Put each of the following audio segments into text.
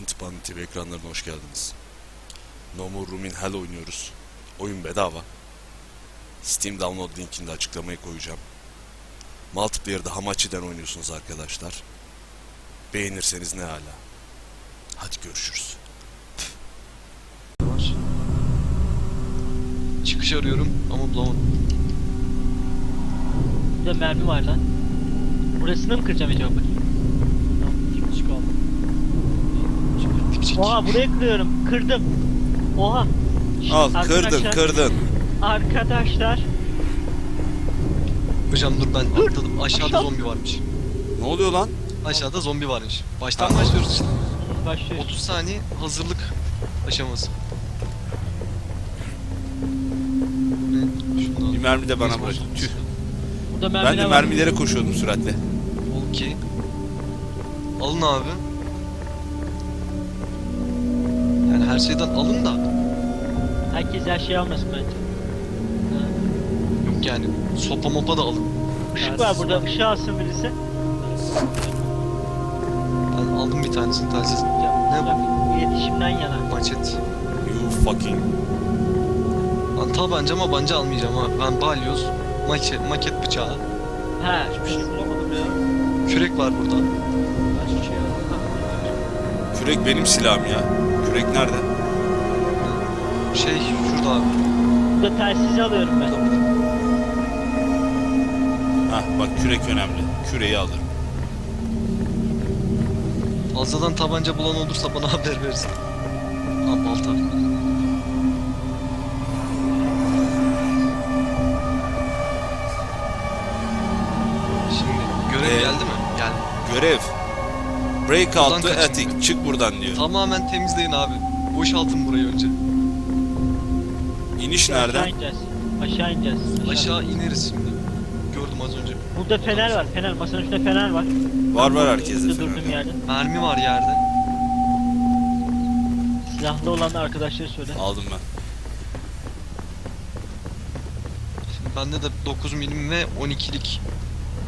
ikinci Pan TV ekranlarına hoş geldiniz. No More Room in Hell oynuyoruz. Oyun bedava. Steam download linkini de açıklamaya koyacağım. Multiplayer'da Hamachi'den oynuyorsunuz arkadaşlar. Beğenirseniz ne hala. Hadi görüşürüz. Çıkış arıyorum ama bulamadım. Burada mermi var lan. Burasını mı kıracağım acaba bakayım? Tamam, dipçik aldım. Dipçik. Oha burayı kırıyorum. Kırdım. Oha. Şşt, Al kırdın arkadaşlar- kırdın. Arkadaşlar. Hocam dur ben atladım. Aşağıda Aşağı- zombi varmış. Ne oluyor lan? Aşağıda zombi varmış. Baştan başlıyoruz işte. Başlıyoruz. 30 saniye hazırlık aşaması. Şundan. Bir mermi de bana bırak. Tüh. Burada Ben de var. mermilere koşuyordum süratle. Okey. Alın abi. Her şeyden alın da. Herkes her şeyi almasın bence. Yok yani sopa mopa da alın. Işık var burada. Işığı alsın birisi. Ben aldım bir tanesini telsiz. Ne bu? İletişimden yana. Maçet. You fucking. Lan tabanca ama banca almayacağım ha. Ben balyoz, maket, maket bıçağı, Ha. Hiçbir şey bulamadım ya. kürek var burada. Şey. Kürek benim silahım ya. Kürek nerede? Şey şurada abi. Burada telsizi alıyorum ben. Hah bak kürek önemli. Küreği alırım. Fazladan tabanca bulan olursa bana haber verirsin. Ha balta. Şimdi görev Ee, geldi mi? Geldi. Görev. Break out the attic. Çık buradan diyor. Tamamen temizleyin abi. Boşaltın burayı önce. İniş Aşağı nereden? ineceğiz. Aşağı ineceğiz. Aşağı ineriz şimdi. Gördüm az önce. Burada fener var. Fener. Masanın üstünde fener var. Var var herkeste fener. yerde. Mermi var yerde. Silahlı olan arkadaşları söyle. Aldım ben. Şimdi bende de 9 milim ve 12'lik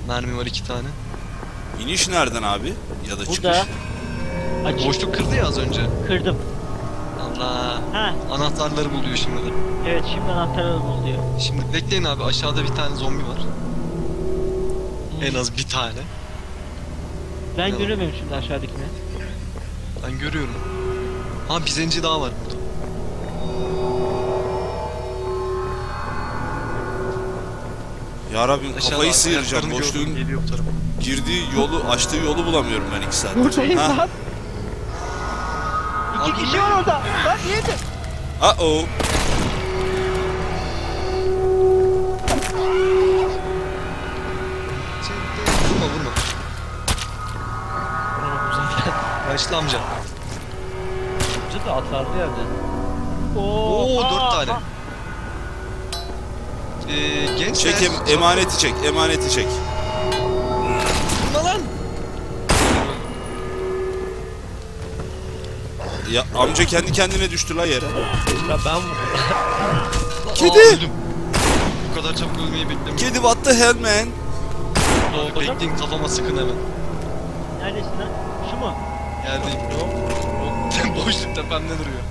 mermi var iki tane. İniş nereden abi? Ya da çıkış. Burada. Açık. Boşluk kırdı ya az önce. Kırdım. Allah. Ha. Anahtarları buluyor şimdi de. Evet şimdi anahtarı buluyor. Şimdi bekleyin abi aşağıda bir tane zombi var. En az bir tane. Ben Yalan. göremiyorum şimdi aşağıdakini. Ben görüyorum. Ha bir zenci daha var burada. Ya Rabbim kafayı sıyıracağım. Boşluğun Geliyor bu tarafa. Girdiği yolu, açtığı yolu bulamıyorum ben iki saattir. Buradayım Ha? lan. İki Abi- kişi var orada. Lan niyeydi? Uh-oh. Vurma vurma. Yaşlı amca. Amca da atlardı yerde. Oo aa, dört tane. Ee, gençler. Çek em- emaneti çek, emaneti çek. Ya amca kendi kendine düştü la yere. Ya ben. Kedi! Aa, öldüm. Bu kadar çabuk ölmeyi beklemiyorum. Kedi what the hell man? Abi bekleyin kafama sıkın hemen. Neredesin lan? Şu mu? Yerdeyim. Boşluk tepemde duruyor.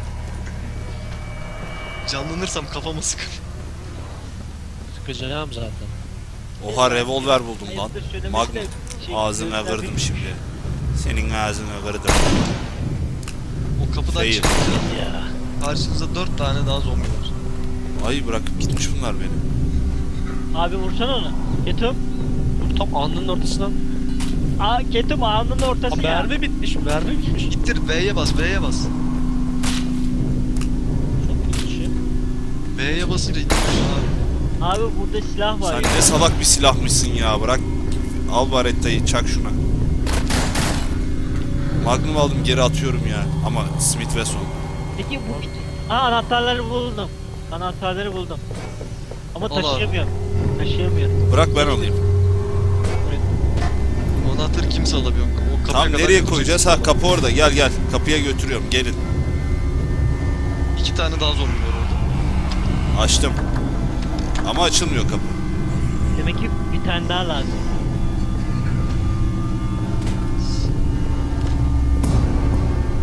Canlanırsam kafama sıkın. Sıkacağım zaten. Oha revolver buldum lan. Magnum. şey, Ağzına kırdım şimdi. Senin ağzına kırdım. Kapıdan Fail. çıkınca Ya. karşınızda dört tane daha zombi var. Ay bırakıp gitmiş bunlar beni. Abi vursana onu. Ketum. Tam alnının ortasından. Aa Ketum ağzının ortası Aa, ya. mermi bitmiş, mermi bitmiş. İttir V'ye bas, V'ye bas. Çok kötü şey. V'ye basınca ittir abi. Abi burada silah var. Sen ne salak bir silahmışsın ya bırak. Al barettayı çak şuna. Magnum aldım geri atıyorum ya. Ama Smith Wesson. Peki bu... Aa anahtarları buldum. Anahtarları buldum. Ama Allah. taşıyamıyorum. Taşıyamıyorum. Bırak ben alayım. O anahtarı kimse alamıyor. O kapıya Tamam kadar nereye götürecek. koyacağız? Ha kapı orada gel gel. Kapıya götürüyorum gelin. İki tane daha zombi var orada. Açtım. Ama açılmıyor kapı. Demek ki bir tane daha lazım.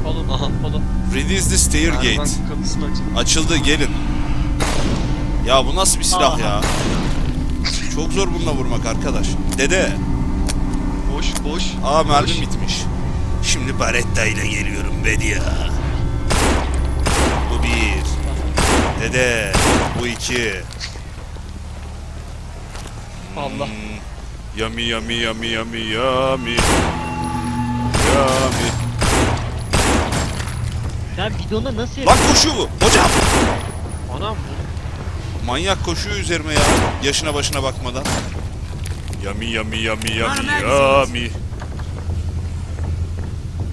Oğlum Release the stair Merdiven gate. kapısını açın. Açıldı gelin. Ya bu nasıl bir silah Aha. ya? Çok zor bununla vurmak arkadaş. Dede. Boş boş. Aa mermi boş. bitmiş. Şimdi Baretta ile geliyorum Bedia. Bu bir. Dede. Bu iki. Allah. Hmm, Yummy yummy yummy yummy yummy. Yummy. Ben bidona nasıl Lan koşuyor bu. Hocam. Anam Manyak koşuyor üzerime ya. Yaşına başına bakmadan. Yummy yummy yummy yummy yummy.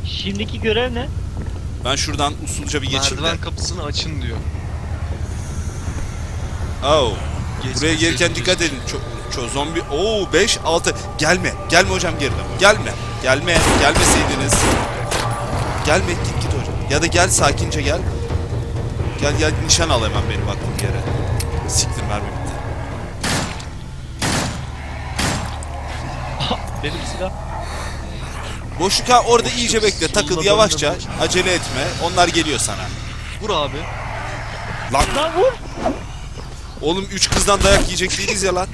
Şimdiki görev ne? Ben şuradan usulca bir geçeyim de. Merdiven kapısını açın diyor. Oh. Geç, Buraya gelirken dikkat edin. Çok, çok zombi. Oo 5 6. Gelme. Gelme hocam geriden. Gelme. Gelme. Gelmeseydiniz. Gelme. Ya da gel sakince gel. Gel gel nişan al hemen benim aklım yere. Siktir mermi bitti. benim silah. Boşluk ha orada iyice bekle. Takıl yavaşça. Acele etme. Onlar geliyor sana. Vur abi. Lan Lan vur! oğlum üç kızdan dayak yiyecek değiliz ya lan.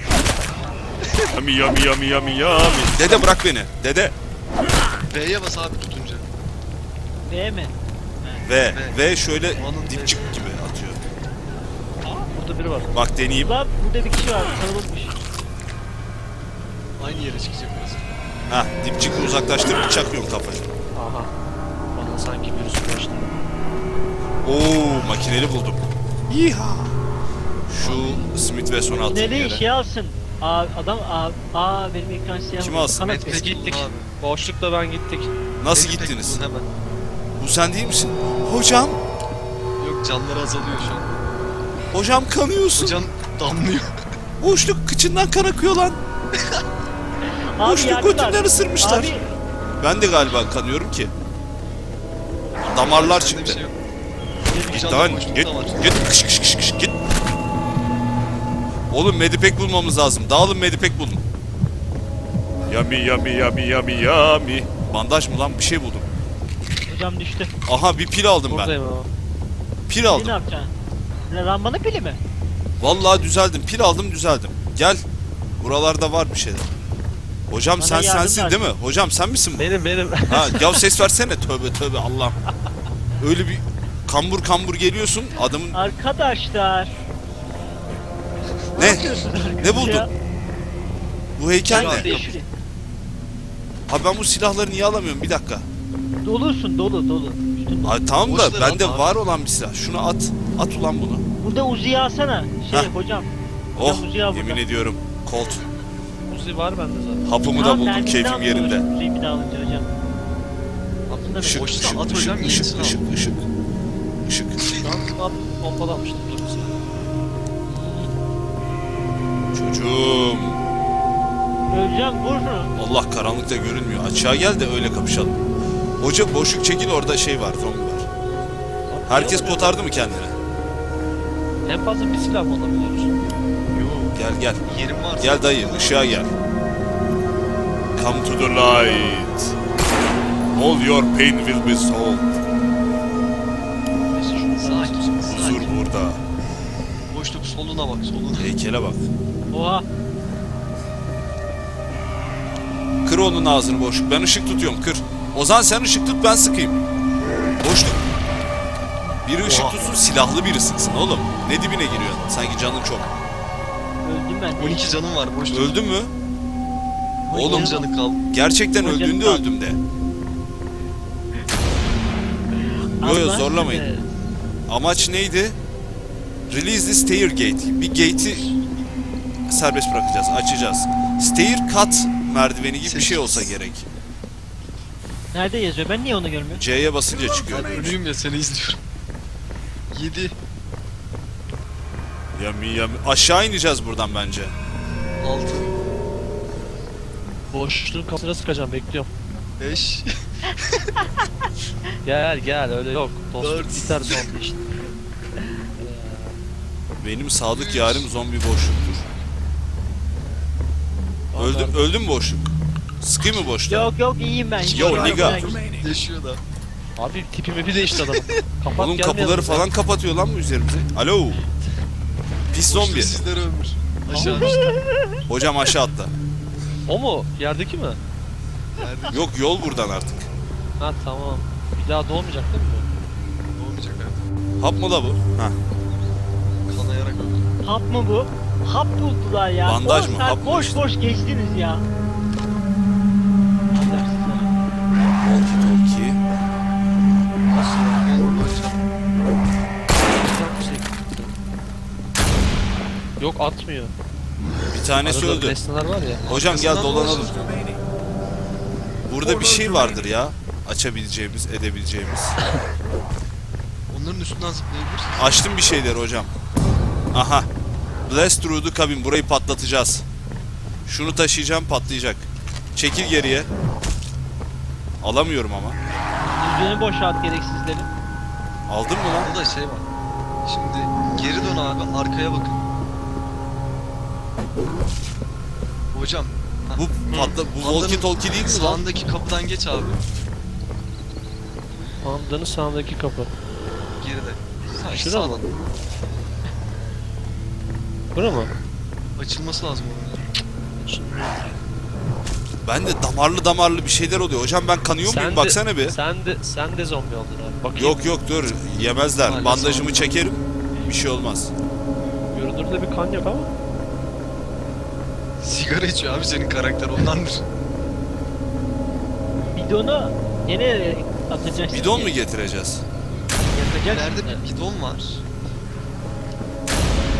Yami yami yami yami yami. Dede bırak beni. Dede. B'ye bas abi tutunca. B mi? Ve Ve- ve şöyle dipçik gibi atıyor. Aa, burada biri var. Bak deneyeyim. Lan burada bir kişi var. Kalabalıkmış. Aynı yere çıkacak burası. Ha dipçik uzaklaştırıp çakıyorum kafayı. Aha. Bana sanki birisi başladı. Oo makineli buldum. Yiha. Şu Smith Wesson'u atayım Nereye yere. şey alsın? Aa, adam aa, aa benim ekran siyah. Kim oldu. alsın? Kanat gittik. Boşlukla ben gittik. Nasıl Medpack gittiniz? Hemen. Bu sen değil misin? Hocam, Yok canları azalıyor şu an. hocam kanıyorsun. Hocam damlıyor. Boşluk kıçından kan akıyor lan. Abi Boşluk götünden ısırmışlar. Abi Ben de galiba kanıyorum ki. Damarlar Sende çıktı. bir şey yok. dedim, Git lan git git kış kış kış kış git. Oğlum medipek bulmamız lazım. Dağılın medipek bulun. Yami yami yami yami yami. Bandaj mı lan bir şey buldum. Hocam düştü. Aha bir pil aldım ben. Buradayım ama. Pil Pili ne aldım. yapacaksın? Ne lambana pili mi? Vallahi düzeldim. Pil aldım düzeldim. Gel. Buralarda var bir şeyler. Hocam Bana sen yardım sensin değil mi? Hocam sen misin bu? Benim benim. Ha ya ses versene. Tövbe tövbe Allah'ım. Öyle bir kambur kambur geliyorsun. Adamın Arkadaşlar. ne? yapıyorsunuz Ne buldun? ya? Bu heykel Sen ne? de şuraya- Abi ben bu silahları niye alamıyorum? Bir dakika. Dolusun dolu dolu. Üstün dolu. Ay tamam da Boşları bende abi. var olan bir silah. Şunu at. At ulan bunu. Burada Uzi'yi alsana. Şey Heh. hocam. Oh Hocam Uzi'yi al yemin ediyorum. Colt. Uzi var bende zaten. Hapımı da Tamam, buldum. Keyfim almıyor yerinde. hocam, Uzi'yi bir daha alınca hocam. Aslında Işık, Boşta ışık, at ışık, hocam, ışık, yenisini al. ışık, ışık. At pompalamıştım. Dur bir saniye. Çocuğum. Öleceğim vur şunu. Allah karanlıkta görünmüyor. Açığa gel de öyle kapışalım. Hoca boşluk çekil orada şey var, zombi var. Herkes kotardı mı kendini? En fazla bir silah mı alabiliyoruz? Yok. Gel gel. Yerim var. Gel dayı, ışığa gel. Come to the light. All your pain will be solved. Sakin. Huzur Sakin. burada. Boşluk soluna bak soluna. Heykele bak. Oha. Kır onun ağzını boşluk. Ben ışık tutuyorum, kır. Ozan sen ışık tut, ben sıkayım. Boşluk. Biri ışık Oha. tutsun, silahlı biri sıksın oğlum. Ne dibine giriyorsun? Sanki canın çok. Öldüm ben. 12 canım var boşluk. Öldün mü? Oğlum 10 canı kaldı. gerçekten Hocam öldüğünde kalk. öldüm de. Yo zorlamayın. sizi. Amaç neydi? Release the stair gate. Bir gate'i serbest bırakacağız, açacağız. Stair cut merdiveni gibi bir şey olsa gerek. Nerede yazıyor? Ben niye onu görmüyorum? C'ye basınca çıkıyor. Ölüyüm ya seni izliyorum. 7, Yami yami. Aşağı ineceğiz buradan bence. 6, Boşluğun kafasına sıkacağım bekliyorum. 5, Gel gel öyle yok. Dostluk Dört. biter sonra işte. Benim sadık yarim zombi boşluktur. Öldüm, öldüm boşluk. Sıkayım mı boşluğa? Yok yok iyiyim ben. Yo, Yok, ben- yaşıyor da. Abi tipimi bir değişti adamın. Kapat Oğlum gel kapıları yanımıza. falan kapatıyor lan bu üzerimize. Alo. Pis zombi. Sizleri ömür. Aşağı düştü. Hocam aşağı atla. O mu? Yerdeki mi? Yerde Yok yol buradan artık. Ha tamam. Bir daha doğmayacak değil mi bu? olmayacak hayatım. Hap mı la bu? Ha. Kanayarak öldü. Hap mı bu? Hap buldular ya. Bandaj On mı? saat Hap mı boş işte? boş geçtiniz ya. Yok atmıyor. Bir tanesi Arada öldü. nesneler var ya. Hocam gel Arkasından dolanalım. Burada bir şey vardır ya. Açabileceğimiz, edebileceğimiz. Onların üstünden zıplayabilirsin. Açtım bir şeyler hocam. Aha. Blast through the cabin. Burayı patlatacağız. Şunu taşıyacağım patlayacak. Çekil geriye. Alamıyorum ama. Yüzünü boşalt gereksizleri. Aldın mı lan? Burada şey var. Şimdi geri dön abi arkaya bakın. Hocam Bu patla bu walkie talkie değil mi lan? sağındaki kapıdan geç abi. Andanın sağındaki kapı. Geride. Ha, Şurada mı? Bura mı? Açılması lazım onun. Ben de damarlı damarlı bir şeyler oluyor. Hocam ben kanıyor muyum? Baksana bir. Sen de sen de zombi oldun abi. Bakayım. Yok yok dur. Yemezler. Bandajımı çekerim. Bir şey olmaz. Görünürde bir kan yok ama. Sigara içiyor abi senin karakter ondandır. Bidonu nereye atacaksın? Bidon mu getireceğiz? Yakacaksın. İleride bir bidon var.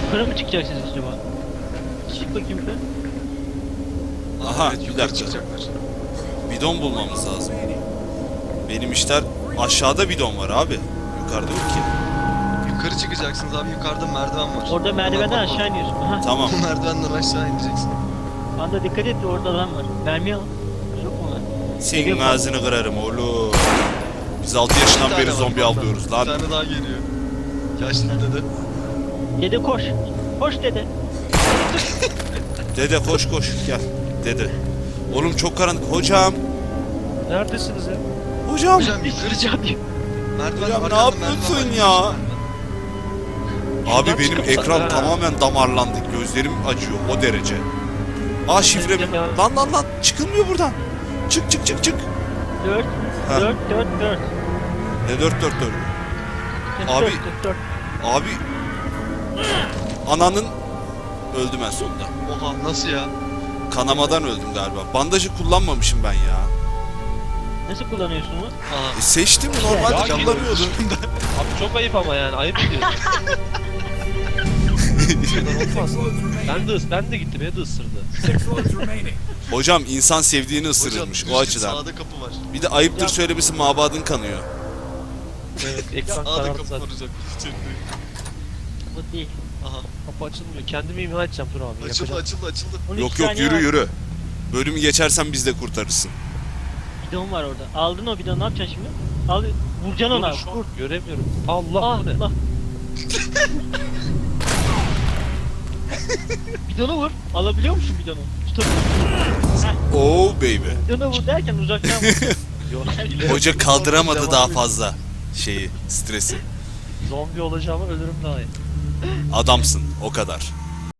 Yukarı mı çıkacaksınız acaba? Çık bakayım yukarı. Aha, evet, bir yukarı dakika. çıkacaklar. Bidon bulmamız lazım. Benim işler aşağıda bidon var abi. Yukarıda yok ki. Yukarı çıkacaksınız abi yukarıda merdiven var. Orada merdivenden aşağı iniyorsun. Aha. Tamam. merdivenden aşağı ineceksin. Anda dikkat et orada adam var. Mermi al. Yok mu lan? Senin ağzını kırarım oğlum. Biz 6 yaşından Bir beri zombi bir avlıyoruz Bir lan. tane daha geliyor. Yaşlı dede. Dede koş. Koş dede. Dede koş koş gel. Dede. Oğlum çok karanlık. Hocam. Neredesiniz ya? Hocam. Hocam. Sıcak diyor. Merdiven Hocam, ne arkanda yapıyorsun merdiven var, ya? Abi Şuradan benim çıkıp- ekran Ha. tamamen damarlandı. Gözlerim acıyor o derece. Aa şifre Ya. Lan lan lan çıkılmıyor buradan. Çık çık çık çık. Dört. Ha. Dört dört dört. Ne 4 4 4. Abi- Dört, dört, dört. Abi ananın öldüm en sonunda. Oha nasıl ya? Kanamadan öldüm galiba. Bandajı kullanmamışım ben ya. Nasıl kullanıyorsun. E seçtim normalde Ya, kullanıyordum. Abi çok ayıp ama yani ayıp ediyorsun. Olmaz. Ben de, ıs- ben de gittim beni de ısırdı. Hocam insan sevdiğini ısırırmış o açıdan. Sağda kapı var. Bir de ayıptır söylemesi mabadın kanıyor. Evet ekran Sağda karardı kapı var zaten. hocam. İçeride. Bu değil. Aha. Kapı açılmıyor. Kendimi imha edeceğim dur abi. Açıldı yapacağım. açıldı açıldı. 13 Yok yok saniye yürü var. yürü. Bölümü geçersen biz de kurtarırsın. Bidon var orada. Aldın o bidonu ne yapacaksın şimdi? Al vuracaksın ona. Dur, şu an Vur. Göremiyorum. Allah Ah? Allah. bidonu vur. Alabiliyor musun bidonu? Tut. Oh baby. Bidonu vur derken uzaktan vur. Hoca kaldıramadı daha fazla şeyi, stresi. Zombi olacağıma ölürüm daha iyi. Adamsın o kadar.